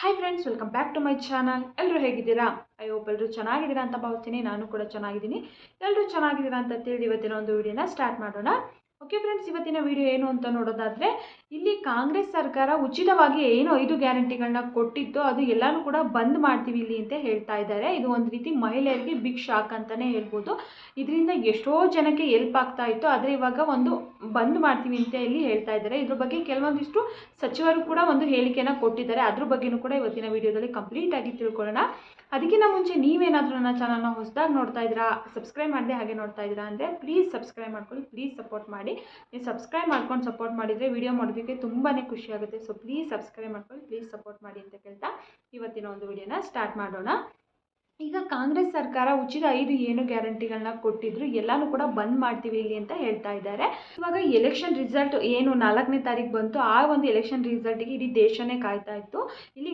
Hi friends welcome back to my channel ಎಲ್ಲರೂ ಹೇಗಿದ್ದೀರಾ? I hope ಎಲ್ಲರೂ ಚೆನ್ನಾಗಿದ್ದೀರಾ ಅಂತ ಭಾವಿಸ್ತೀನಿ. ನಾನು ಕೂಡ ಚೆನ್ನಾಗಿದ್ದೀನಿ. ಎಲ್ಲರೂ ಚೆನ್ನಾಗಿದ್ದೀರಾ ಅಂತ ತಿಳಿದು ಇವತ್ತಿನ ಒಂದು ವಿಡಿಯೋನ ಸ್ಟಾರ್ಟ್ ಮಾಡೋಣ. ಓಕೆ ಫ್ರೆಂಡ್ಸ್ ಇವತ್ತಿನ ವಿಡಿಯೋ ಏನು ಅಂತ ನೋಡೋದಾದರೆ, ಇಲ್ಲಿ ಕಾಂಗ್ರೆಸ್ ಸರ್ಕಾರ ಉಚಿತವಾಗಿ ಏನು ಐದು ಗ್ಯಾರಂಟಿಗಳನ್ನ ಕೊಟ್ಟಿತ್ತು, ಅದು ಎಲ್ಲನೂ ಕೂಡ ಬಂದ್ ಮಾಡ್ತೀವಿ ಇಲ್ಲಿ ಅಂತ ಹೇಳ್ತಾ ಇದ್ದಾರೆ. ಇದು ಒಂದು ರೀತಿ ಮಹಿಳೆಯರಿಗೆ ಬಿಗ್ ಶಾಕ್ ಅಂತಲೇ ಹೇಳ್ಬೋದು. ಇದರಿಂದ ಎಷ್ಟೋ ಜನಕ್ಕೆ ಎಲ್ಪ್ ಆಗ್ತಾ ಇತ್ತು, ಆದರೆ ಇವಾಗ ಒಂದು ಬಂದ್ ಮಾಡ್ತೀವಿ ಅಂತ ಇಲ್ಲಿ ಹೇಳ್ತಾ ಇದ್ದಾರೆ. ಇದ್ರ ಬಗ್ಗೆ ಕೆಲವೊಂದಿಷ್ಟು ಸಚಿವರು ಕೂಡ ಒಂದು ಹೇಳಿಕೆನ ಕೊಟ್ಟಿದ್ದಾರೆ. ಅದ್ರ ಬಗ್ಗೆನೂ ಕೂಡ ಇವತ್ತಿನ ವಿಡಿಯೋದಲ್ಲಿ ಕಂಪ್ಲೀಟಾಗಿ ತಿಳ್ಕೊಳ್ಳೋಣ. ಅದಕ್ಕಿಂತ ಮುಂಚೆ ನೀವೇನಾದರೂ ನನ್ನ ಚಾನಲ್ನ ಹೊಸದಾಗಿ ನೋಡ್ತಾ ಇದ್ದೀರಾ ಸಬ್ಸ್ಕ್ರೈಬ್ ಮಾಡದೆ ಹಾಗೆ ನೋಡ್ತಾ ಇದ್ದೀರಾ ಅಂದರೆ ಪ್ಲೀಸ್ ಸಬ್ಸ್ಕ್ರೈಬ್ ಮಾಡ್ಕೊಳ್ಳಿ ಪ್ಲೀಸ್ ಸಪೋರ್ಟ್ ಮಾಡಿ. ನೀವು ಸಬ್ಸ್ಕ್ರೈಬ್ ಮಾಡ್ಕೊಂಡು ಸಪೋರ್ಟ್ ಮಾಡಿದರೆ ವಿಡಿಯೋ ಮಾಡೋದಕ್ಕೆ ತುಂಬಾ ಖುಷಿ ಆಗುತ್ತೆ. ಸೊ ಪ್ಲೀಸ್ ಸಬ್ಸ್ಕ್ರೈಬ್ ಮಾಡ್ಕೊಂಡು ಪ್ಲೀಸ್ ಸಪೋರ್ಟ್ ಮಾಡಿ ಅಂತ ಕೇಳ್ತಾ ಇವತ್ತಿನ ಒಂದು ವಿಡಿಯೋನ ಸ್ಟಾರ್ಟ್ ಮಾಡೋಣ. ಈಗ ಕಾಂಗ್ರೆಸ್ ಸರ್ಕಾರ ಉಚಿತ ಐದು ಏನು ಗ್ಯಾರಂಟಿಗಳನ್ನ ಕೊಟ್ಟಿದ್ರು, ಎಲ್ಲಾನು ಕೂಡ ಬಂದ್ ಮಾಡ್ತೀವಿ ಇಲ್ಲಿ ಅಂತ ಹೇಳ್ತಾ ಇದ್ದಾರೆ. ಇವಾಗ ಎಲೆಕ್ಷನ್ ರಿಸಲ್ಟ್ ಏನು ನಾಲ್ಕನೇ ತಾರೀಕು ಬಂತು, ಆ ಒಂದು ಎಲೆಕ್ಷನ್ ರಿಸಲ್ಟ್ಗೆ ಇಡೀ ದೇಶನೇ ಕಾಯ್ತಾ ಇತ್ತು. ಇಲ್ಲಿ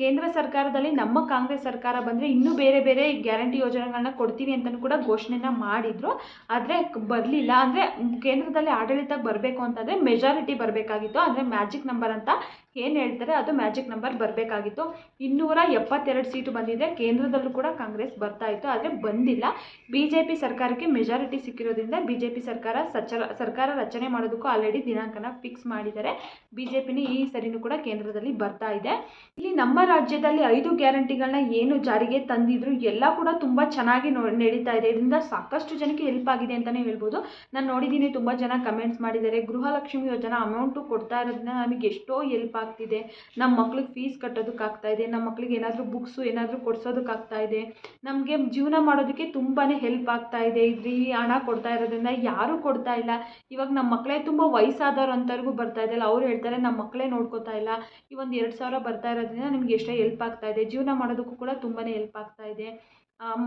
ಕೇಂದ್ರ ಸರ್ಕಾರದಲ್ಲಿ ನಮ್ಮ ಕಾಂಗ್ರೆಸ್ ಸರ್ಕಾರ ಬಂದರೆ ಇನ್ನೂ ಬೇರೆ ಬೇರೆ ಗ್ಯಾರಂಟಿ ಯೋಜನೆಗಳನ್ನ ಕೊಡ್ತೀವಿ ಅಂತಲೂ ಕೂಡ ಘೋಷಣೆನ ಮಾಡಿದ್ರು. ಆದರೆ ಬರಲಿಲ್ಲ. ಅಂದರೆ ಕೇಂದ್ರದಲ್ಲಿ ಆಡಳಿತಕ್ಕೆ ಬರಬೇಕು ಅಂತಂದರೆ ಮೆಜಾರಿಟಿ ಬರಬೇಕಾಗಿತ್ತು. ಅಂದರೆ ಮ್ಯಾಜಿಕ್ ನಂಬರ್ ಅಂತ ಏನು ಹೇಳ್ತಾರೆ, ಅದು ಮ್ಯಾಜಿಕ್ ನಂಬರ್ ಬರಬೇಕಾಗಿತ್ತು. ಇನ್ನೂರ ಎಪ್ಪತ್ತೆರಡು ಸೀಟು ಬಂದಿದೆ. ಕೇಂದ್ರದಲ್ಲೂ ಕೂಡ ಕಾಂಗ್ರೆಸ್ ಬರ್ತಾ ಇತ್ತು, ಆದರೆ ಬಂದಿಲ್ಲ. ಬಿ ಸರ್ಕಾರಕ್ಕೆ ಮೆಜಾರಿಟಿ ಸಿಕ್ಕಿರೋದ್ರಿಂದ ಬಿ ಸರ್ಕಾರ ಸಚರ, ಸರ್ಕಾರ ರಚನೆ ಮಾಡೋದಕ್ಕೂ ಆಲ್ರೆಡಿ ದಿನಾಂಕನ ಫಿಕ್ಸ್ ಮಾಡಿದ್ದಾರೆ. ಬಿ ಜೆ ಈ ಸರಿನೂ ಕೂಡ ಕೇಂದ್ರದಲ್ಲಿ ಬರ್ತಾ ಇದೆ. ಇಲ್ಲಿ ನಮ್ಮ ರಾಜ್ಯದಲ್ಲಿ ಐದು ಗ್ಯಾರಂಟಿಗಳನ್ನ ಏನು ಜಾರಿಗೆ ತಂದಿದ್ರು, ಎಲ್ಲ ಕೂಡ ತುಂಬ ಚೆನ್ನಾಗಿ ನಡೀತಾ ಇದೆ. ಇದರಿಂದ ಸಾಕಷ್ಟು ಜನಕ್ಕೆ ಹೆಲ್ಪ್ ಆಗಿದೆ ಅಂತಲೇ ಹೇಳ್ಬೋದು. ನಾನು ನೋಡಿದ್ದೀನಿ ತುಂಬ ಜನ ಕಮೆಂಟ್ಸ್ ಮಾಡಿದ್ದಾರೆ. ಗೃಹಲಕ್ಷ್ಮಿ ಯೋಜನಾ ಅಮೌಂಟು ಕೊಡ್ತಾ ಇರೋದ್ರಿಂದ ನಮಗೆ ಎಷ್ಟೋ ಹೆಲ್ಪ್ ಆಗ್ತಿದೆ. ನಮ್ಮ ಮಕ್ಳಿಗೆ ಫೀಸ್ ಕಟ್ಟೋದಕ್ಕಾಗ್ತಾ ಇದೆ. ನಮ್ಮ ಮಕ್ಳಿಗೆ ಏನಾದರೂ ಬುಕ್ಸು ಏನಾದರೂ ಕೊಡ್ಸೋದಕ್ಕಾಗ್ತಾ ಇದೆ. ನಮಗೆ ಜೀವನ ಮಾಡೋದಕ್ಕೆ ತುಂಬಾ ಹೆಲ್ಪ್ ಆಗ್ತಾ ಇದೆ. ಇದ್ರಿ ಹಣ ಕೊಡ್ತಾ ಇರೋದ್ರಿಂದ ಯಾರೂ ಕೊಡ್ತಾ ಇಲ್ಲ. ಇವಾಗ ನಮ್ಮ ಮಕ್ಕಳೇ ತುಂಬ ವಯಸ್ಸಾದವ್ರು ಅಂತವ್ರಿಗೂ ಬರ್ತಾ ಇದೆಯಲ್ಲ ಅವ್ರು ಹೇಳ್ತಾರೆ ನಮ್ಮ ಮಕ್ಕಳೇ ನೋಡ್ಕೋತಾ ಇಲ್ಲ. ಈ ಒಂದು ಎರಡು ಸಾವಿರ ಬರ್ತಾ ಇರೋದ್ರಿಂದ ನಿಮ್ಗೆ ಎಷ್ಟೇ ಹೆಲ್ಪ್ ಆಗ್ತಾ ಇದೆ. ಜೀವನ ಮಾಡೋದಕ್ಕೂ ಕೂಡ ತುಂಬಾ ಹೆಲ್ಪ್ ಆಗ್ತಾ ಇದೆ.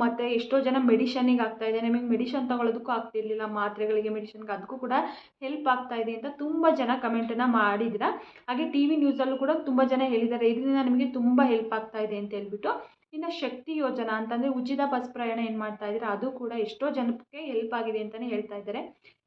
ಮತ್ತು ಎಷ್ಟೋ ಜನ ಮೆಡಿಷನಿಗೆ ಆಗ್ತಾಯಿದೆ ನಮಗೆ ಮೆಡಿಷನ್ ತಗೊಳೋದಕ್ಕೂ ಆಗ್ತಿರಲಿಲ್ಲ. ಮಾತ್ರೆಗಳಿಗೆ ಮೆಡಿಷನ್ಗೆ ಅದಕ್ಕೂ ಕೂಡ ಹೆಲ್ಪ್ ಆಗ್ತಾ ಇದೆ ಅಂತ ತುಂಬ ಜನ ಕಮೆಂಟನ್ನು ಮಾಡಿದ್ದೀರಾ ಹಾಗೆ ಟಿ ವಿ ನ್ಯೂಸಲ್ಲೂ ಕೂಡ ತುಂಬ ಜನ ಹೇಳಿದ್ದಾರೆ. ಇದರಿಂದ ನಮಗೆ ತುಂಬ ಹೆಲ್ಪ್ ಆಗ್ತಾ ಇದೆ ಅಂತ ಹೇಳ್ಬಿಟ್ಟು. ಇನ್ನು ಶಕ್ತಿ ಯೋಜನಾ ಅಂತಂದರೆ ಉಚಿತ ಬಸ್ ಪ್ರಯಾಣ ಏನು ಮಾಡ್ತಾ ಇದ್ದಾರೆ? ಅದು ಕೂಡ ಎಷ್ಟೋ ಜನಕ್ಕೆ ಹೆಲ್ಪ್ ಆಗಿದೆ ಅಂತಲೇ ಹೇಳ್ತಾ ಇದ್ದಾರೆ.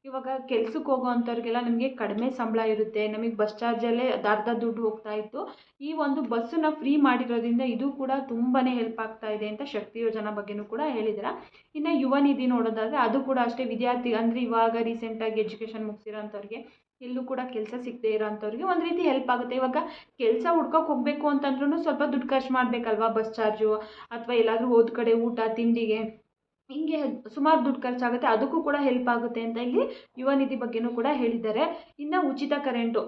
ಇವಾಗ ಕೆಲ್ಸಕ್ಕೆ ಹೋಗೋ ಅಂಥವ್ರಿಗೆಲ್ಲ ನಮಗೆ ಕಡಿಮೆ ಸಂಬಳ ಇರುತ್ತೆ. ನಮಗೆ ಬಸ್ ಚಾರ್ಜಲ್ಲೇ ಅರ್ಧ ದುಡ್ಡು ಹೋಗ್ತಾ ಇತ್ತು. ಈ ಒಂದು ಬಸ್ಸನ್ನು ಫ್ರೀ ಮಾಡಿರೋದ್ರಿಂದ ಇದು ಕೂಡ ತುಂಬಾ ಹೆಲ್ಪ್ ಆಗ್ತಾ ಇದೆ ಅಂತ ಶಕ್ತಿ ಯೋಜನಾ ಬಗ್ಗೆನೂ ಕೂಡ ಹೇಳಿದ್ದಾರೆ ಇನ್ನು ಯುವ ನಿಧಿ ನೋಡೋದಾದರೆ ಅದು ಕೂಡ ಅಷ್ಟೇ ವಿದ್ಯಾರ್ಥಿ ಅಂದರೆ ಇವಾಗ ರೀಸೆಂಟಾಗಿ ಎಜುಕೇಷನ್ ಮುಗಿಸಿರೋಂಥವ್ರಿಗೆ ಎಲ್ಲೂ ಕೂಡ ಕೆಲಸ ಸಿಗದೆ ಇರೋಂಥವ್ರಿಗೆ ಒಂದು ರೀತಿ ಹೆಲ್ಪ್ ಆಗುತ್ತೆ. ಇವಾಗ ಕೆಲಸ ಹುಡ್ಕೋಕೆ ಹೋಗಬೇಕು ಅಂತಂದ್ರೂ ಸ್ವಲ್ಪ ದುಡ್ಡು ಖರ್ಚು ಮಾಡಬೇಕಲ್ವಾ ಬಸ್ ಚಾರ್ಜು ಅಥವಾ ಎಲ್ಲಾದರೂ ಹೋದ ಕಡೆ ಊಟ, ತಿಂಡಿಗೆ? ಹಿಂಗೆ ಸುಮಾರು ದುಡ್ಡು ಖರ್ಚಾಗುತ್ತೆ, ಅದಕ್ಕೂ ಕೂಡ ಹೆಲ್ಪ್ ಆಗುತ್ತೆ ಅಂತ ಇಲ್ಲಿ ಯುವ ನಿಧಿ ಬಗ್ಗೆನೂ ಕೂಡ ಹೇಳಿದ್ದಾರೆ. ಇನ್ನು ಉಚಿತ ಕರೆಂಟು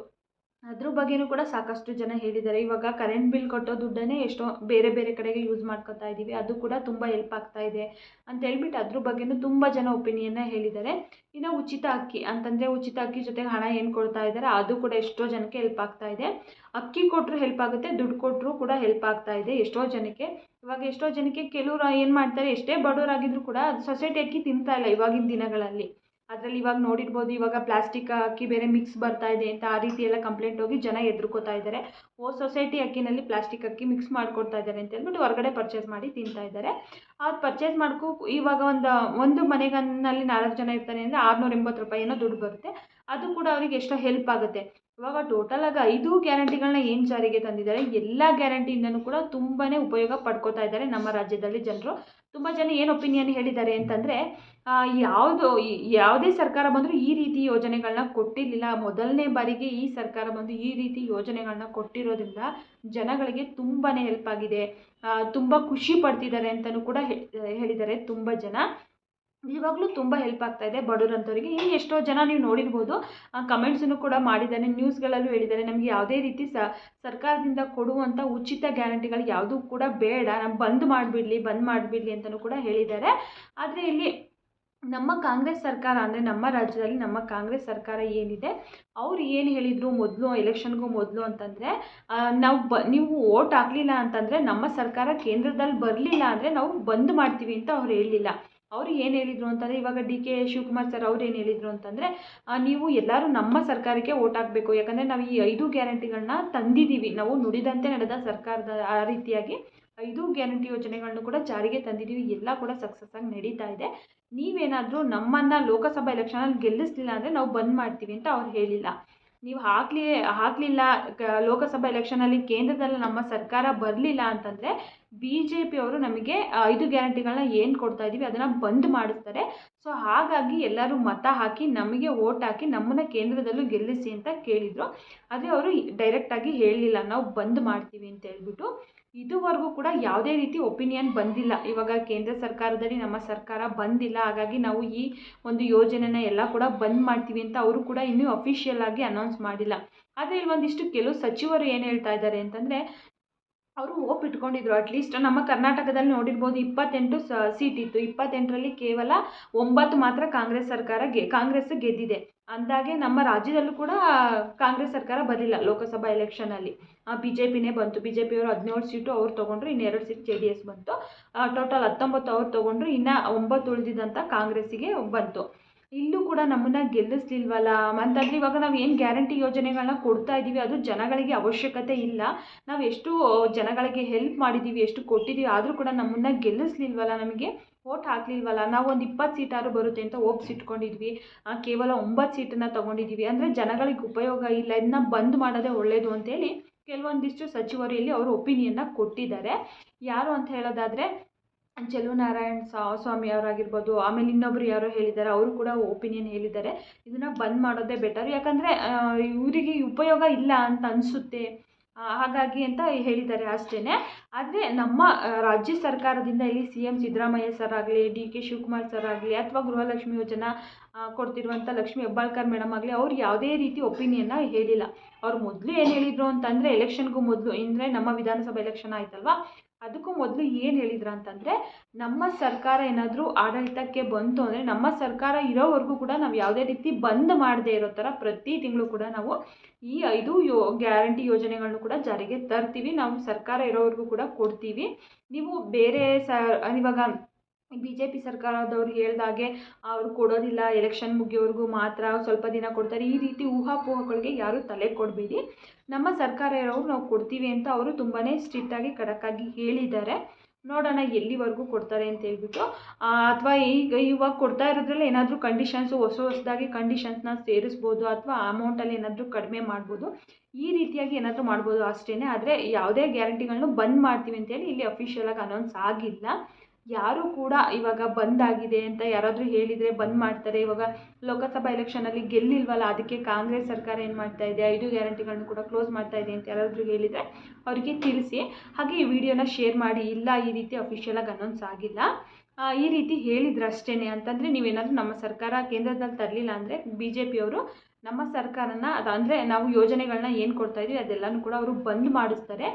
ಅದ್ರ ಬಗ್ಗೆನೂ ಕೂಡ ಸಾಕಷ್ಟು ಜನ ಹೇಳಿದ್ದಾರೆ. ಇವಾಗ ಕರೆಂಟ್ ಬಿಲ್ ಕಟ್ಟೋ ದುಡ್ಡನ್ನೇ ಎಷ್ಟೋ ಬೇರೆ ಬೇರೆ ಕಡೆಗೆ ಯೂಸ್ ಮಾಡ್ಕೋತಾ ಇದ್ದೀವಿ. ಅದು ಕೂಡ ತುಂಬ ಹೆಲ್ಪ್ ಆಗ್ತಾ ಇದೆ ಅಂತ ಹೇಳ್ಬಿಟ್ಟು ಅದ್ರ ಬಗ್ಗೆಯೂ ತುಂಬ ಜನ ಒಪಿನಿಯನ್ನ ಹೇಳಿದ್ದಾರೆ. ಇನ್ನು ಉಚಿತ ಅಕ್ಕಿ ಅಂತಂದರೆ ಉಚಿತ ಅಕ್ಕಿ ಜೊತೆಗೆ ಹಣ ಏನು ಕೊಡ್ತಾ ಇದ್ದಾರೆ, ಅದು ಕೂಡ ಎಷ್ಟೋ ಜನಕ್ಕೆ ಹೆಲ್ಪ್ ಆಗ್ತಾ ಇದೆ. ಅಕ್ಕಿ ಕೊಟ್ಟರು ಹೆಲ್ಪ್ ಆಗುತ್ತೆ, ದುಡ್ಡು ಕೊಟ್ಟರು ಕೂಡ ಹೆಲ್ಪ್ ಆಗ್ತಾ ಇದೆ ಎಷ್ಟೋ ಜನಕ್ಕೆ. ಇವಾಗ ಎಷ್ಟೋ ಜನಕ್ಕೆ ಕೆಲವರು ಏನು ಮಾಡ್ತಾರೆ, ಎಷ್ಟೇ ಬಡವರಾಗಿದ್ರು ಕೂಡ ಸೊಸೈಟಿ ಅಕ್ಕಿ ತಿಂತಾ ಇಲ್ಲ ಇವಾಗಿನ ದಿನಗಳಲ್ಲಿ. ಅದರಲ್ಲಿ ಇವಾಗ ನೋಡಿರ್ಬೋದು, ಇವಾಗ ಪ್ಲಾಸ್ಟಿಕ್ ಅಕ್ಕಿ ಬೇರೆ ಮಿಕ್ಸ್ ಬರ್ತಾ ಇದೆ ಅಂತ ಆ ರೀತಿ ಎಲ್ಲ ಕಂಪ್ಲೇಂಟ್ ಹೋಗಿ ಜನ ಎದ್ರುಕೋತಾ ಇದ್ದಾರೆ. ಓ ಸೊಸೈಟಿ ಅಕ್ಕಿನಲ್ಲಿ ಪ್ಲಾಸ್ಟಿಕ್ ಅಕ್ಕಿ ಮಿಕ್ಸ್ ಮಾಡ್ಕೊಡ್ತಾ ಇದ್ದಾರೆ ಅಂತ ಹೇಳ್ಬಿಟ್ಟು ಹೊರಗಡೆ ಪರ್ಚೇಸ್ ಮಾಡಿ ತಿಂತಾ ಇದ್ದಾರೆ. ಅವ್ರು ಪರ್ಚೇಸ್ ಮಾಡ್ಕೊ, ಇವಾಗ ಒಂದು ಒಂದು ಮನೆಗನ್ನಲ್ಲಿ ನಾಲ್ಕು ಜನ ಇರ್ತಾನೆ ಅಂದರೆ ಆರುನೂರ ಎಂಬತ್ತು ರೂಪಾಯಿ ಏನೋ ದುಡ್ಡು ಬರುತ್ತೆ. ಅದು ಕೂಡ ಅವ್ರಿಗೆ ಎಷ್ಟೋ ಹೆಲ್ಪ್ ಆಗುತ್ತೆ. ಇವಾಗ ಟೋಟಲ್ ಆಗಿ ಐದು ಗ್ಯಾರಂಟಿಗಳನ್ನ ಏನು ಜಾರಿಗೆ ತಂದಿದ್ದಾರೆ? ಎಲ್ಲ ಗ್ಯಾರಂಟಿಯಿಂದನೂ ಕೂಡ ತುಂಬಾ ಉಪಯೋಗ ಪಡ್ಕೋತಾ ಇದ್ದಾರೆ ನಮ್ಮ ರಾಜ್ಯದಲ್ಲಿ ಜನರು. ತುಂಬ ಜನ ಏನು ಒಪಿನಿಯನ್ ಹೇಳಿದ್ದಾರೆ ಅಂತಂದರೆ ಯಾವುದು ಯಾವುದೇ ಸರ್ಕಾರ ಬಂದರೂ ಈ ರೀತಿ ಯೋಜನೆಗಳನ್ನ ಕೊಟ್ಟಿರಲಿಲ್ಲ. ಮೊದಲನೇ ಬಾರಿಗೆ ಈ ಸರ್ಕಾರ ಬಂದು ಈ ರೀತಿ ಯೋಜನೆಗಳನ್ನ ಕೊಟ್ಟಿರೋದ್ರಿಂದ ಜನಗಳಿಗೆ ತುಂಬಾ ಹೆಲ್ಪ್ ಆಗಿದೆ. ತುಂಬ ಖುಷಿ ಪಡ್ತಿದ್ದಾರೆ ಅಂತಲೂ ಕೂಡ ಹೇಳಿದ್ದಾರೆ ತುಂಬ ಜನ. ಇವಾಗಲೂ ತುಂಬ ಹೆಲ್ಪ್ ಆಗ್ತಾ ಇದೆ ಬಡವರಂಥವ್ರಿಗೆ ಇನ್ನು ಎಷ್ಟೋ ಜನ ನೀವು ನೋಡಿರ್ಬೋದು ಕಮೆಂಟ್ಸನ್ನು ಕೂಡ ಮಾಡಿದ್ದಾರೆ ನ್ಯೂಸ್ಗಳಲ್ಲೂ ಹೇಳಿದ್ದಾರೆ. ನಮಗೆ ಯಾವುದೇ ರೀತಿ ಸ, ಸರ್ಕಾರದಿಂದ ಕೊಡುವಂಥ ಉಚಿತ ಗ್ಯಾರಂಟಿಗಳು ಯಾವುದೂ ಕೂಡ ಬೇಡ. ನಾವು ಬಂದ್ ಮಾಡಿಬಿಡಲಿ ಬಂದ್ ಮಾಡಿಬಿಡಲಿ ಅಂತಲೂ ಕೂಡ ಹೇಳಿದ್ದಾರೆ. ಆದರೆ ಇಲ್ಲಿ ನಮ್ಮ ಕಾಂಗ್ರೆಸ್ ಸರ್ಕಾರ ಅಂದರೆ ನಮ್ಮ ರಾಜ್ಯದಲ್ಲಿ ನಮ್ಮ ಕಾಂಗ್ರೆಸ್ ಸರ್ಕಾರ ಏನಿದೆ? ಅವ್ರು ಏನು ಹೇಳಿದರು ಮೊದಲು, ಎಲೆಕ್ಷನ್ಗೂ ಮೊದಲು ಅಂತಂದರೆ ನಾವು ಬ, ನೀವು ಓಟ್ ಹಾಕಲಿಲ್ಲ ಅಂತಂದರೆ ನಮ್ಮ ಸರ್ಕಾರ ಕೇಂದ್ರದಲ್ಲಿ ಬರಲಿಲ್ಲ ಅಂದರೆ ನಾವು ಬಂದ್ ಮಾಡ್ತೀವಿ ಅಂತ ಅವ್ರು ಹೇಳಲಿಲ್ಲ. ಅವರು ಏನು ಹೇಳಿದರು ಅಂತಂದರೆ, ಇವಾಗ ಡಿ ಕೆ ಶಿವಕುಮಾರ್ ಸರ್ ಅವ್ರು ಏನು ಹೇಳಿದರು ಅಂತಂದರೆ ನೀವು ಎಲ್ಲರೂ ನಮ್ಮ ಸರ್ಕಾರಕ್ಕೆ ಓಟ್ ಹಾಕಬೇಕು. ಯಾಕಂದರೆ ನಾವು ಈ ಐದು ಗ್ಯಾರಂಟಿಗಳನ್ನ ತಂದಿದ್ದೀವಿ ನಾವು ನುಡಿದಂತೆ ನಡೆದ ಸರ್ಕಾರದ, ಆ ರೀತಿಯಾಗಿ ಐದು ಗ್ಯಾರಂಟಿ ಯೋಜನೆಗಳನ್ನು ಕೂಡ ಜಾರಿಗೆ ತಂದಿದ್ದೀವಿ ಎಲ್ಲ ಕೂಡ ಸಕ್ಸಸ್ ಆಗಿ ನಡೀತಾ ಇದೆ. ನೀವೇನಾದರೂ ನಮ್ಮನ್ನು ಲೋಕಸಭಾ ಎಲೆಕ್ಷನಲ್ಲಿ ಗೆಲ್ಲಿಸ್ಲಿಲ್ಲ ಅಂದರೆ ನಾವು ಬಂದ್ ಮಾಡ್ತೀವಿ ಅಂತ ಅವ್ರು ಹೇಳಿಲ್ಲ. ನೀವು ಹಾಕಲಿ, ಹಾಕಲಿಲ್ಲ ಲೋಕಸಭಾ ಎಲೆಕ್ಷನಲ್ಲಿ ಕೇಂದ್ರದಲ್ಲಿ ನಮ್ಮ ಸರ್ಕಾರ ಬರಲಿಲ್ಲ ಅಂತಂದರೆ ಬಿ ಜೆ ಪಿಯವರು ನಮಗೆ ಐದು ಗ್ಯಾರಂಟಿಗಳನ್ನ ಏನು ಕೊಡ್ತಾ ಇದ್ದೀವಿ ಅದನ್ನು ಬಂದ್ ಮಾಡಿಸ್ತಾರೆ. ಸೊ, ಹಾಗಾಗಿ ಎಲ್ಲರೂ ಮತ ಹಾಕಿ, ನಮಗೆ ಓಟ್ ಹಾಕಿ, ನಮ್ಮನ್ನು ಕೇಂದ್ರದಲ್ಲೂ ಗೆಲ್ಲಿಸಿ ಅಂತ ಕೇಳಿದರು. ಆದರೆ ಅವರು ಡೈರೆಕ್ಟಾಗಿ ಹೇಳಲಿಲ್ಲ ನಾವು ಬಂದ್ ಮಾಡ್ತೀವಿ ಅಂತ ಹೇಳ್ಬಿಟ್ಟು. ಇದುವರೆಗೂ ಕೂಡ ಯಾವುದೇ ರೀತಿ ಒಪಿನಿಯನ್ ಬಂದಿಲ್ಲ. ಇವಾಗ ಕೇಂದ್ರ ಸರ್ಕಾರದಲ್ಲಿ ನಮ್ಮ ಸರ್ಕಾರ ಬಂದಿಲ್ಲ, ಹಾಗಾಗಿ ನಾವು ಈ ಒಂದು ಯೋಜನೆನ ಎಲ್ಲ ಕೂಡ ಬಂದ್ ಮಾಡ್ತೀವಿ ಅಂತ ಅವರು ಕೂಡ ಇನ್ನೂ ಅಫಿಷಿಯಲ್ ಆಗಿ ಅನೌನ್ಸ್ ಮಾಡಿಲ್ಲ. ಆದರೆ ಒಂದಿಷ್ಟು ಕೆಲವು ಸಚಿವರು ಏನು ಹೇಳ್ತಾ ಇದ್ದಾರೆ ಅಂತಂದರೆ ಅವರು ಹೋಪ್ ಇಟ್ಕೊಂಡಿದ್ರು ಅಟ್ಲೀಸ್ಟ್ ನಮ್ಮ ಕರ್ನಾಟಕದಲ್ಲಿ ನೋಡಿರ್ಬೋದು ಇಪ್ಪತ್ತೆಂಟು ಸೀಟ್ ಇತ್ತು. ಇಪ್ಪತ್ತೆಂಟರಲ್ಲಿ ಕೇವಲ ಒಂಬತ್ತು ಮಾತ್ರ ಕಾಂಗ್ರೆಸ್ ಸರ್ಕಾರ ಗೆ, ಕಾಂಗ್ರೆಸ್ ಗೆದ್ದಿದೆ. ಅಂದಾಗೆ ನಮ್ಮ ರಾಜ್ಯದಲ್ಲೂ ಕೂಡ ಕಾಂಗ್ರೆಸ್ ಸರ್ಕಾರ ಬರಲಿಲ್ಲ ಲೋಕಸಭಾ ಎಲೆಕ್ಷನಲ್ಲಿ ಬಿ ಜೆ ಪಿನೇ ಬಂತು. ಬಿ ಜೆ ಪಿಯವರು ಹದಿನೇಳು ಸೀಟು ಅವ್ರು ತೊಗೊಂಡ್ರು ಇನ್ನೆರಡು ಸೀಟ್ ಜೆ ಡಿ ಎಸ್ ಬಂತು. ಟೋಟಲ್ ಹತ್ತೊಂಬತ್ತು ಅವ್ರು ತೊಗೊಂಡ್ರು, ಇನ್ನು ಒಂಬತ್ತು ಉಳಿದಿದ್ದಂಥ ಕಾಂಗ್ರೆಸ್ಸಿಗೆ ಬಂತು. ಇಲ್ಲೂ ಕೂಡ ನಮ್ಮನ್ನು ಗೆಲ್ಲಿಸ್ಲಿಲ್ವಲ್ಲ? ಅಂತಂದರೆ ಇವಾಗ ನಾವು ಏನು ಗ್ಯಾರಂಟಿ ಯೋಜನೆಗಳನ್ನ ಕೊಡ್ತಾ ಇದ್ದೀವಿ ಅದು ಜನಗಳಿಗೆ ಅವಶ್ಯಕತೆ ಇಲ್ಲ. ನಾವು ಎಷ್ಟು ಜನಗಳಿಗೆ ಹೆಲ್ಪ್ ಮಾಡಿದ್ದೀವಿ ಎಷ್ಟು ಕೊಟ್ಟಿದ್ದೀವಿ ಆದರೂ ಕೂಡ ನಮ್ಮನ್ನು ಗೆಲ್ಲಿಸ್ಲಿಲ್ವಲ್ಲ ನಮಗೆ? ಓಟ್ ಹಾಕ್ಲಿಲ್ವಲ್ಲ? ನಾವು ಒಂದು ಇಪ್ಪತ್ತು ಸೀಟಾರು ಬರುತ್ತೆ ಅಂತ ಓಪ್ಸ್ ಇಟ್ಕೊಂಡಿದ್ವಿ. ಕೇವಲ ಒಂಬತ್ತು ಸೀಟನ್ನು ತೊಗೊಂಡಿದ್ದೀವಿ ಅಂದರೆ ಜನಗಳಿಗೆ ಉಪಯೋಗ ಇಲ್ಲ ಇದನ್ನ ಬಂದ್ ಮಾಡೋದೇ ಒಳ್ಳೆಯದು ಅಂತೇಳಿ ಕೆಲವೊಂದಿಷ್ಟು ಸಚಿವರು ಇಲ್ಲಿ ಅವರು ಒಪಿನಿಯನ್ನ ಕೊಟ್ಟಿದ್ದಾರೆ. ಯಾರು ಅಂತ ಹೇಳೋದಾದರೆ ಚೆಲುವನಾರಾಯಣ್ ಸ್ವಾಮಿ ಅವರಾಗಿರ್ಬೋದು, ಆಮೇಲೆ ಇನ್ನೊಬ್ರು ಯಾರೋ ಹೇಳಿದ್ದಾರೆ, ಅವರು ಕೂಡ ಒಪಿನಿಯನ್ ಹೇಳಿದ್ದಾರೆ. ಇದನ್ನು ಬಂದ್ ಮಾಡೋದೇ ಬೆಟರ್ ಯಾಕಂದರೆ ಇವರಿಗೆ ಉಪಯೋಗ ಇಲ್ಲ ಅಂತ ಅನಿಸುತ್ತೆ. ಹಾಗಾಗಿ ಅಂತ ಹೇಳಿದ್ದಾರೆ ಅಷ್ಟೇ ಆದರೆ ನಮ್ಮ ರಾಜ್ಯ ಸರ್ಕಾರದಿಂದ ಇಲ್ಲಿ ಸಿ ಎಂ ಸಿದ್ದರಾಮಯ್ಯ ಸರ್ ಆಗಲಿ ಡಿ ಕೆ ಶಿವಕುಮಾರ್ ಸರ್ ಆಗಲಿ, ಅಥವಾ ಗೃಹಲಕ್ಷ್ಮಿ ಯೋಜನಾ ಕೊಡ್ತಿರುವಂಥ ಲಕ್ಷ್ಮಿ ಹೆಬ್ಬಾಳ್ಕರ್ ಮೇಡಮ್ ಆಗಲಿ, ಅವ್ರು ಯಾವುದೇ ರೀತಿ ಒಪಿನಿಯನ್ನ ಹೇಳಿಲ್ಲ. ಅವ್ರು ಮೊದಲು ಏನು ಹೇಳಿದರು ಅಂತಂದರೆ ಎಲೆಕ್ಷನ್ಗೂ ಮೊದಲು ಅಂದರೆ ನಮ್ಮ ವಿಧಾನಸಭೆ ಎಲೆಕ್ಷನ್ ಆಯ್ತಲ್ವಾ? ಅದಕ್ಕೂ ಮೊದಲು ಏನು ಹೇಳಿದ್ರು ಅಂತಂದರೆ, ನಮ್ಮ ಸರ್ಕಾರ ಏನಾದರೂ ಆಡಳಿತಕ್ಕೆ ಬಂತು ಅಂದರೆ, ನಮ್ಮ ಸರ್ಕಾರ ಇರೋವರೆಗೂ ಕೂಡ ನಾವು ಯಾವುದೇ ರೀತಿ ಬಂದ್ ಮಾಡದೇ ಇರೋ ಥರ ಪ್ರತಿ ತಿಂಗಳು ಕೂಡ ನಾವು ಈ ಐದು ಯೋ, ಗ್ಯಾರಂಟಿ ಯೋಜನೆಗಳನ್ನು ಕೂಡ ಜಾರಿಗೆ ತರ್ತೀವಿ. ನಾವು ಸರ್ಕಾರ ಇರೋವರೆಗೂ ಕೂಡ ಕೊಡ್ತೀವಿ. ನೀವು ಬೇರೆ ಸ ಇವಾಗ ಬಿ ಜೆ ಪಿ ಸರ್ಕಾರದವ್ರು ಹೇಳ್ದಾಗೆ ಅವ್ರು ಕೊಡೋದಿಲ್ಲ ಎಲೆಕ್ಷನ್ ಮುಗಿಯೋವರೆಗೂ ಮಾತ್ರ ಸ್ವಲ್ಪ ದಿನ ಕೊಡ್ತಾರೆ. ಈ ರೀತಿ ಊಹಾಪೋಹಗಳಿಗೆ ಯಾರೂ ತಲೆ ಕೊಡಬೇಡಿ. ನಮ್ಮ ಸರ್ಕಾರ ಇರೋರು ನಾವು ಕೊಡ್ತೀವಿ ಅಂತ ಅವರು ತುಂಬಾ ಸ್ಟ್ರಿಕ್ಟಾಗಿ ಖಡಕ್ಕಾಗಿ ಹೇಳಿದ್ದಾರೆ. ನೋಡೋಣ ಎಲ್ಲಿವರೆಗೂ ಕೊಡ್ತಾರೆ ಅಂತ ಹೇಳ್ಬಿಟ್ಟು. ಅಥವಾ ಈಗ ಇವಾಗ ಕೊಡ್ತಾ ಇರೋದ್ರಲ್ಲಿ ಏನಾದರೂ ಕಂಡೀಷನ್ಸು ಹೊಸ ಹೊಸದಾಗಿ ಕಂಡೀಷನ್ಸ್ನ ಸೇರಿಸ್ಬೋದು, ಅಥವಾ ಅಮೌಂಟಲ್ಲಿ ಏನಾದರೂ ಕಡಿಮೆ ಮಾಡ್ಬೋದು. ಈ ರೀತಿಯಾಗಿ ಏನಾದರೂ ಮಾಡ್ಬೋದು ಅಷ್ಟೇ ಆದರೆ ಯಾವುದೇ ಗ್ಯಾರಂಟಿಗಳನ್ನು ಬಂದ್ ಮಾಡ್ತೀವಿ ಅಂತೇಳಿ ಇಲ್ಲಿ ಅಫಿಷಿಯಲಾಗಿ ಅನೌನ್ಸ್ ಆಗಿಲ್ಲ. ಯಾರೂ ಕೂಡ ಇವಾಗ ಬಂದ್ ಆಗಿದೆ ಅಂತ ಯಾರಾದರೂ ಹೇಳಿದರೆ ಬಂದ್ ಮಾಡ್ತಾರೆ. ಇವಾಗ ಲೋಕಸಭಾ ಎಲೆಕ್ಷನಲ್ಲಿ ಗೆಲ್ಲಿಲ್ವಲ್ಲ, ಅದಕ್ಕೆ ಕಾಂಗ್ರೆಸ್ ಸರ್ಕಾರ ಏನು ಮಾಡ್ತಾ ಇದೆ? ಐದು ಗ್ಯಾರಂಟಿಗಳನ್ನು ಕೂಡ ಕ್ಲೋಸ್ ಮಾಡ್ತಾ ಇದೆ ಅಂತ ಯಾರಾದರೂ ಹೇಳಿದರೆ ಅವರಿಗೆ ತಿಳಿಸಿ. ಹಾಗೆ ಈ ವಿಡಿಯೋನ ಶೇರ್ ಮಾಡಿ. ಇಲ್ಲ, ಈ ರೀತಿ ಅಫಿಷಿಯಲಾಗಿ ಅನೌನ್ಸ್ ಆಗಿಲ್ಲ. ಈ ರೀತಿ ಹೇಳಿದ್ರು ಅಷ್ಟೇ ಅಂತಂದರೆ ನೀವೇನಾದರೂ ನಮ್ಮ ಸರ್ಕಾರ ಕೇಂದ್ರದಲ್ಲಿ ತರಲಿಲ್ಲ ಅಂದರೆ ಬಿ ಜೆ ಪಿಯವರು ನಮ್ಮ ಸರ್ಕಾರನ ಅದು ಅಂದರೆ ನಾವು ಯೋಜನೆಗಳನ್ನ ಏನು ಕೊಡ್ತಾ ಇದ್ದೀವಿ ಅದೆಲ್ಲನೂ ಕೂಡ ಅವರು ಬಂದ್ ಮಾಡಿಸ್ತಾರೆ.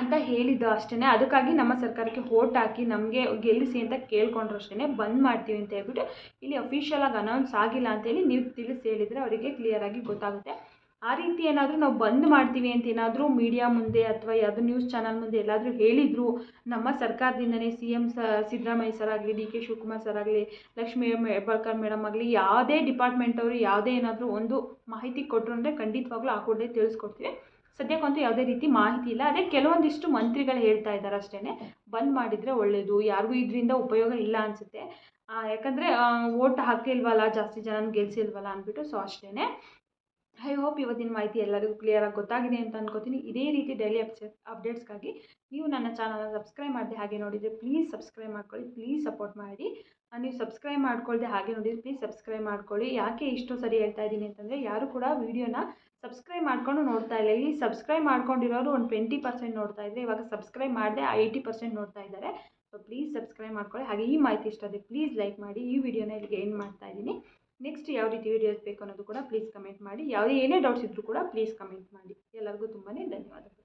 ಅಂತ ಹೇಳಿದ್ದು ಅಷ್ಟೇ ಅದಕ್ಕಾಗಿ ನಮ್ಮ ಸರ್ಕಾರಕ್ಕೆ ಓಟ್ ಹಾಕಿ ನಮಗೆ ಗೆಲ್ಲಿಸಿ ಅಂತ ಕೇಳ್ಕೊಂಡ್ರು ಅಷ್ಟೇ ಬಂದ್ ಮಾಡ್ತೀವಿ ಅಂತ ಹೇಳ್ಬಿಟ್ಟು ಇಲ್ಲಿ ಅಫಿಷಿಯಲಾಗಿ ಅನೌನ್ಸ್ ಆಗಿಲ್ಲ ಅಂತೇಳಿ ನೀವು ತಿಳಿಸಿ ಹೇಳಿದರೆ ಅವರಿಗೆ ಕ್ಲಿಯರಾಗಿ ಗೊತ್ತಾಗುತ್ತೆ. ಆ ರೀತಿ ಏನಾದರೂ ನಾವು ಬಂದ್ ಮಾಡ್ತೀವಿ ಅಂತ ಏನಾದರೂ ಮೀಡಿಯಾ ಮುಂದೆ ಅಥವಾ ಯಾವುದು ನ್ಯೂಸ್ ಚಾನಲ್ ಮುಂದೆ ಎಲ್ಲಾದರೂ ಹೇಳಿದ್ರು, ನಮ್ಮ ಸರ್ಕಾರದಿಂದನೇ ಸಿ ಎಂ ಸ, ಸಿದ್ದರಾಮಯ್ಯ ಸರ್ ಆಗಲಿ, ಡಿ ಕೆ ಶಿವಕುಮಾರ್ ಸರ್ ಆಗಲಿ, ಲಕ್ಷ್ಮೀ ಹೆಬ್ಬಾಳ್ಕರ್ ಮೇಡಮ್ ಆಗಲಿ, ಯಾವುದೇ ಡಿಪಾರ್ಟ್ಮೆಂಟ್ ಅವರು ಯಾವುದೇ ಏನಾದರೂ ಒಂದು ಮಾಹಿತಿ ಕೊಟ್ಟರು ಅಂದರೆ ಖಂಡಿತವಾಗ್ಲೂ ಆ ಕೂಡಲೇ ತಿಳಿಸ್ಕೊಡ್ತೀವಿ. ಸದ್ಯಕ್ಕಂತೂ ಯಾವುದೇ ರೀತಿ ಮಾಹಿತಿ ಇಲ್ಲ. ಅದೇ ಕೆಲವೊಂದಿಷ್ಟು ಮಂತ್ರಿಗಳು ಹೇಳ್ತಾ ಇದ್ದಾರೆ ಅಷ್ಟೇ ಬಂದ್ ಮಾಡಿದರೆ ಒಳ್ಳೆಯದು ಯಾರಿಗೂ ಇದರಿಂದ ಉಪಯೋಗ ಇಲ್ಲ ಅನಿಸುತ್ತೆ. ಯಾಕಂದರೆ ವೋಟ್ ಹಾಕಿಲ್ವಲ್ಲ ಜಾಸ್ತಿ ಜನ ಗೆಲ್ಸಿಲ್ವಲ್ಲ ಅಂದ್ಬಿಟ್ಟು ಸೊ ಅಷ್ಟೇ ಐ ಹೋಪ್ ಇವತ್ತಿನ ಮಾಹಿತಿ ಎಲ್ಲರಿಗೂ ಕ್ಲಿಯರಾಗಿ ಗೊತ್ತಾಗಿದೆ ಅಂತ ಅನ್ಕೋತೀನಿ. ಇದೇ ರೀತಿ ಡೈಲಿ ಅಪ್ಸೆ ಅಪ್ಡೇಟ್ಸ್ಗಾಗಿ ನೀವು ನನ್ನ ಚಾನಲ್ನ ಸಬ್ಸ್ಕ್ರೈಬ್ ಮಾಡಿದೆ ಹಾಗೆ ನೋಡಿದರೆ ಪ್ಲೀಸ್ ಸಬ್ಸ್ಕ್ರೈಬ್ ಮಾಡ್ಕೊಳ್ಳಿ. ಪ್ಲೀಸ್ ಸಪೋರ್ಟ್ ಮಾಡಿ. ನೀವು ಸಬ್ಸ್ಕ್ರೈಬ್ ಮಾಡ್ಕೊಳ್ಳದೆ ಹಾಗೆ ನೋಡಿದರೆ ಪ್ಲೀಸ್ ಸಬ್ಸ್ಕ್ರೈಬ್ ಮಾಡ್ಕೊಳ್ಳಿ. ಯಾಕೆ ಇಷ್ಟು ಸರಿ ಹೇಳ್ತಾ ಇದ್ದೀನಿ ಅಂತಂದರೆ, ಯಾರು ಕೂಡ ವೀಡಿಯೋನ ಸಬ್ಸ್ಕ್ರೈಬ್ ಮಾಡ್ಕೊಂಡು ನೋಡ್ತಾ ಇಲ್ಲ ಇಲ್ಲಿ ಸಬ್ಸ್ಕ್ರೈಬ್ ಮಾಡ್ಕೊಂಡಿರೋರು ಒಂದು ಟ್ವೆಂಟಿ ಪರ್ಸೆಂಟ್ ನೋಡ್ತಾ ಇದ್ದರೆ ಇವಾಗ ಸಬ್ಸ್ಕ್ರೈಬ್ ಮಾಡದೆ ಏಯ್ಟಿ ಪರ್ಸೆಂಟ್ ನೋಡ್ತಾ ಇದ್ದಾರೆ. ಸೊ ಪ್ಲೀಸ್ ಸಬ್ಸ್ಕ್ರೈಬ್ ಮಾಡ್ಕೊಳ್ಳಿ. ಹಾಗೆ ಈ ಮಾಹಿತಿ ಇಷ್ಟ ಆದರೆ ಪ್ಲೀಸ್ ಲೈಕ್ ಮಾಡಿ. ಈ ವಿಡಿಯೋನ ಇಲ್ಲಿಗೆ ಏನು ಮಾಡ್ತಾ ಇದ್ದೀನಿ. ನೆಕ್ಸ್ಟ್ ಯಾವ ರೀತಿ ವಿಡಿಯೋಸ್ ಬೇಕು ಅನ್ನೋದು ಕೂಡ ಪ್ಲೀಸ್ ಕಮೆಂಟ್ ಮಾಡಿ. ಯಾವುದೇ ಏನೇ ಡೌಟ್ಸ್ ಇದ್ದರೂ ಕೂಡ ಪ್ಲೀಸ್ ಕಮೆಂಟ್ ಮಾಡಿ. ಎಲ್ಲರಿಗೂ ತುಂಬಾ ಧನ್ಯವಾದಗಳು.